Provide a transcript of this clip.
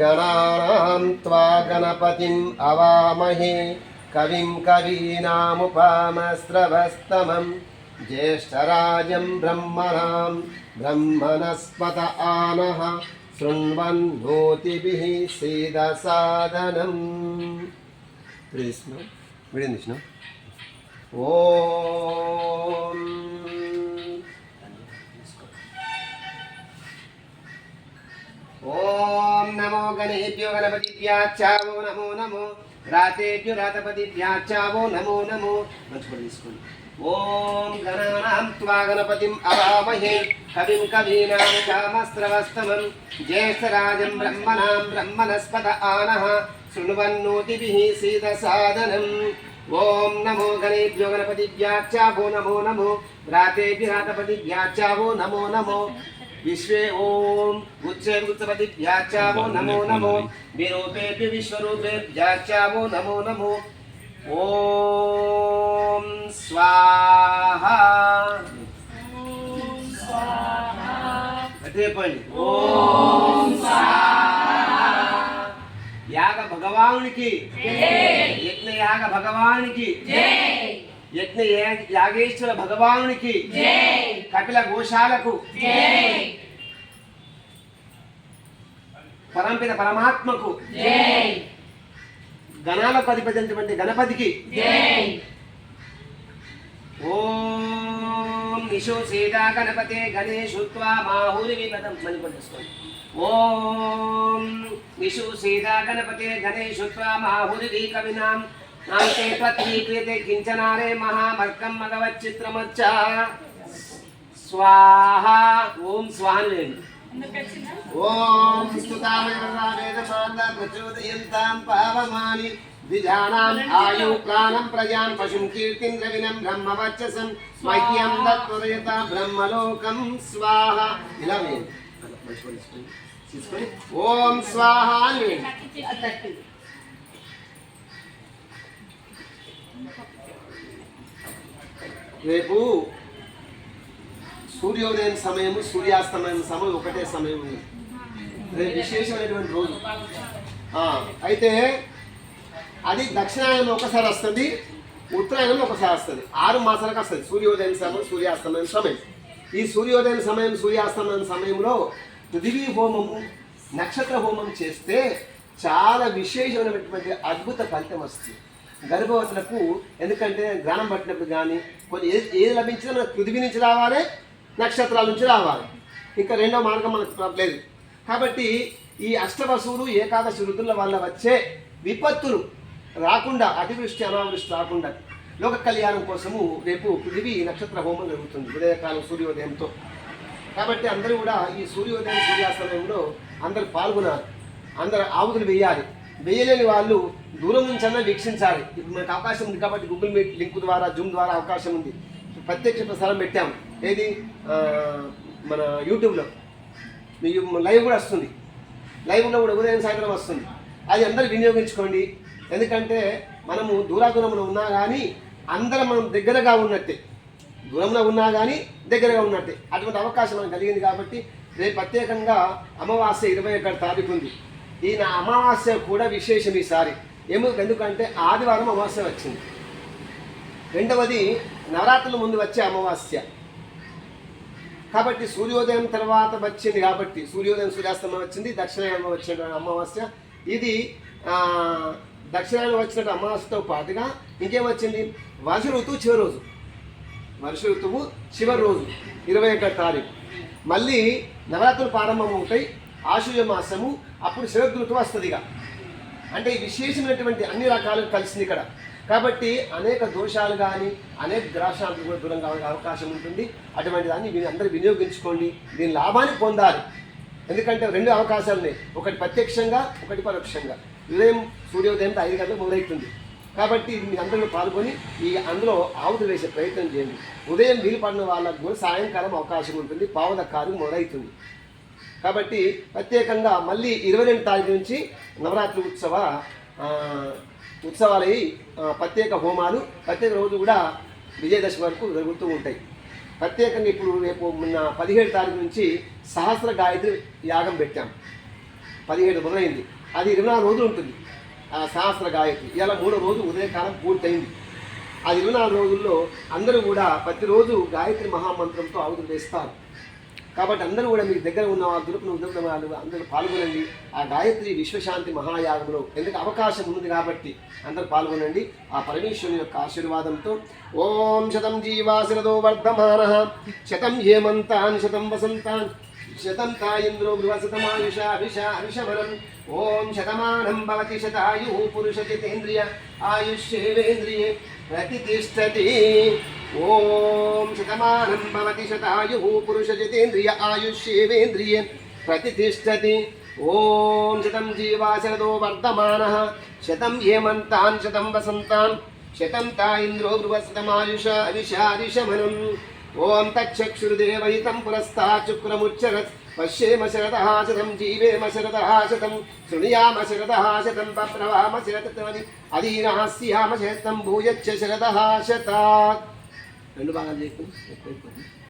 गणानां त्वा गणपतिम् अवामहे कविं कवीनामुपामस्रवस्तमं ज्येष्ठराजं ब्रह्मणां ब्रह्मणस्पत आनः शृण्वन्नोतिभिः सीदसादनम् कृष्ण విడింది విష్ణు ఓ. ఓం నమో గణేభ్యో గణపతిభ్యాచావో నమో నమో. రాతేభ్యో రాతపతిభ్యాచావో నమో నమో. మంచి తీసుకోండి. ఓం గణానాం త్వా గణపతిం అవామహే. కవిం కవీనాం కామస్రవస్తమం. జ్యేష్ఠరాజం బ్రహ్మణాం బ్రహ్మణస్పద ఆనః శృణ్వన్నోతిభిः ఓం నమో గణేభ్యో గణపతిభ్యాచావో నమో నమో రాతేభ్యాతపతిభ్యాచావో నమో నమో విశ్వే ఓం ఉచ్చే ఉచ్చపతిభ్యాచావో నమో నమో విరూపేభ్య విశ్వరూపేభ్యాచావో నమో నమో ఓం స్వాహ అదే పని ఓం యాగ భగవానునికి. యజ్ఞ యాగ భగవానునికి. యజ్ఞ యాగేశ్వర భగవానునికి. కపిల గోశాలకు. పరంపిత పరమాత్మకు. గణాలకు అధిపతించినటువంటి గణపతికి. ఓం సీతా గణపతే గణేశుత్వా మాహురి విపదం మని పట్టేసుకోండి ఓం నిశో సీతా గణపతే గణేశుత్వా మాహురి కవినాం నాంతే త్వత్రీక్రియతే కించనారే మహామర్కం మగవచ్చిత్రమచ్చ స్వాహ ఓం స్వాహ వేయండి ఓం స్తుతామయ స్తుతామయవేదమాంద ప్రచోదయంతాం పావమాని ద్విజానాం ఆయు ప్రాణం ప్రజాం పశుం కీర్తిం రవినం బ్రహ్మవర్చసం మహ్యం దత్వరయత బ్రహ్మలోకం స్వాహ ఇలా వేయండి తీసుకొని ఓం స్వాహ అని వేయండి రేపు సూర్యోదయం సమయము సూర్యాస్తమయం సమయం ఒకటే సమయం ఉంది రేపు విశేషమైనటువంటి రోజు. ఆ, అయితే అది దక్షిణాయనం ఒకసారి వస్తుంది ఉత్తరాయణం ఒకసారి వస్తుంది. ఆరు మాసాలకు వస్తుంది. సూర్యోదయం సమయం సూర్యాస్తమయం సమయం. ఈ సూర్యోదయం సమయం సూర్యాస్తమయం సమయంలో పృథివీ హోమము నక్షత్ర హోమం చేస్తే చాలా విశేషమైనటువంటి అద్భుత ఫలితం వస్తుంది. గర్భవతులకు ఎందుకంటే గ్రహణం పట్టినప్పుడు కానీ కొన్ని ఏది ఏది లభించినా మనకు పృథివీ నుంచి రావాలి నక్షత్రాల నుంచి రావాలి. ఇంకా రెండో మార్గం మనకు లేదు. కాబట్టి ఈ అష్టవసువులు ఏకాదశి ఋతుల వల్ల వచ్చే విపత్తులు రాకుండా అతివృష్టి అనావృష్టి రాకుండా లోక కళ్యాణం కోసము రేపు పృథివీ నక్షత్ర హోమం జరుగుతుంది ఉదయకాలం సూర్యోదయంతో. కాబట్టి అందరూ కూడా ఈ సూర్యోదయం సూర్యాస్తమయంలో అందరూ పాల్గొనాలి అందరు ఆవుతులు వేయాలి. వేయలేని వాళ్ళు దూరం నుంచన్నా వీక్షించాలి. ఇప్పుడు మనకు అవకాశం ఉంది కాబట్టి గూగుల్ మీట్ లింక్ ద్వారా జూమ్ ద్వారా అవకాశం ఉంది. ప్రత్యక్ష ప్రసారం పెట్టాము. ఏది? మన యూట్యూబ్లో. మీ లైవ్ కూడా వస్తుంది. లైవ్లో కూడా ఉదయం సాయంత్రం వస్తుంది. అది అందరూ వినియోగించుకోండి. ఎందుకంటే మనము దూరాదూరంలో ఉన్నా కానీ అందరం మనం దగ్గరగా ఉన్నట్టే. దూరంలో ఉన్నా కానీ దగ్గరగా ఉన్నట్టే. అటువంటి అవకాశం మనకు కలిగింది కాబట్టి రేపు ప్రత్యేకంగా అమావాస్య ఇరవై ఒకటి తారీఖు ఉంది. ఈ నా అమావాస్య కూడా విశేషం ఈసారి. ఏమో ఎందుకంటే ఆదివారం అమావాస్య వచ్చింది. రెండవది నవరాత్రుల ముందు వచ్చే అమావాస్య. కాబట్టి సూర్యోదయం తర్వాత వచ్చింది కాబట్టి సూర్యోదయం సూర్యాస్తమం వచ్చింది దక్షిణాయనం వచ్చిన అమావాస్య. ఇది దక్షిణాయనం వచ్చిన అమావాస్యతో పాటుగా ఇంకేమొచ్చింది వర్ష ఋతువు చివరి రోజు. వర్ష ఋతువు చివరి రోజు ఇరవై ఒకటి తారీఖు. మళ్ళీ నవరాత్రులు ప్రారంభం అవుతాయి. ఆశ్వయ మాసము అప్పుడు శరద్ ఋతువు వస్తుంది ఇక. అంటే విశేషమైనటువంటి అన్ని రకాలు కలిసింది ఇక్కడ. కాబట్టి అనేక దోషాలు కానీ అనేక గ్రాసాలకు కూడా దూరం కావడానికి అవకాశం ఉంటుంది. అటువంటి దాన్ని మీరు అందరూ వినియోగించుకోండి. దీని లాభాన్ని పొందాలి. ఎందుకంటే రెండు అవకాశాలు ఉన్నాయి. ఒకటి ప్రత్యక్షంగా ఒకటి పరోక్షంగా. ఉదయం సూర్యోదయంతో ఐదు గంటలకు మొదలవుతుంది కాబట్టి ఇది అందరిలో అందరూ పాల్గొని ఈ అందులో ఆవులు వేసే ప్రయత్నం చేయండి. ఉదయం వీలు పడిన వాళ్ళకు కూడా సాయంకాలం అవకాశం ఉంటుంది. పావుల కారు మొదలవుతుంది. కాబట్టి ప్రత్యేకంగా మళ్ళీ ఇరవై రెండు తారీఖు నుంచి నవరాత్రి ఉత్సవ ఉత్సవాలయ్యి ప్రత్యేక హోమాలు ప్రత్యేక రోజు కూడా విజయదశమి వరకు జరుగుతూ ఉంటాయి. ప్రత్యేకంగా ఇప్పుడు రేపు మొన్న పదిహేడు తారీఖు నుంచి సహస్ర గాయత్రి యాగం పెట్టాం. పదిహేడు మొదలైంది. అది ఇరవై నాలుగు రోజులు ఉంటుంది. ఆ సహస్ర గాయత్రి. ఇలా మూడో రోజు ఉదయకాలం పూర్తయింది. అది ఇరవై నాలుగు రోజుల్లో అందరూ కూడా ప్రతిరోజు గాయత్రి మహామంత్రంతో ఆవుతులు వేస్తారు. కాబట్టి అందరూ కూడా మీకు దగ్గర ఉన్న వాళ్ళు దురుపున ఉదయం వాళ్ళు అందరూ పాల్గొనండి. ఆ గాయత్రి విశ్వశాంతి మహాయాగంలో ఎందుకు అవకాశం ఉంది కాబట్టి అందరూ పాల్గొనండి. ఆ పరమేశ్వరుని యొక్క ఆశీర్వాదంతో ఓం శతం జీవాశిరదో వర్ధమాన శతం హేమంతాన్ శతం వసంతాన్. శతం తాయింద్రో బృహశతమాయుష విష విషమనం ఓం శతమానం భవతి శతాయు పురుష జితేంద్రియ ఆయుష్యేవేంద్రియే ప్రతిష్టతి ఓం శతమానం భవతి శతాయు పురుష జితేంద్రియ ఆయుష్యేవేంద్రియే ప్రతిష్టతి ఓం శతం జీవాశరదో వర్ధమాన. శతం హేమంతాన్ శతం వసంతాన్. శతం తాయింద్రో బృహశతమాయుష విషారిషమనం ఓం తచ్చక్షుర్దేవయితం పురస్తాత్ పశ్యేమ శరదహాశతం జీవేమ శరదహాశతం శృణుయామ శరదహాశతం పప్రవామ శరతని అధీనాస్యామ శరతం భూయచ్చ శరదः రెండు భాగాలు చెప్పు ఎక్కువ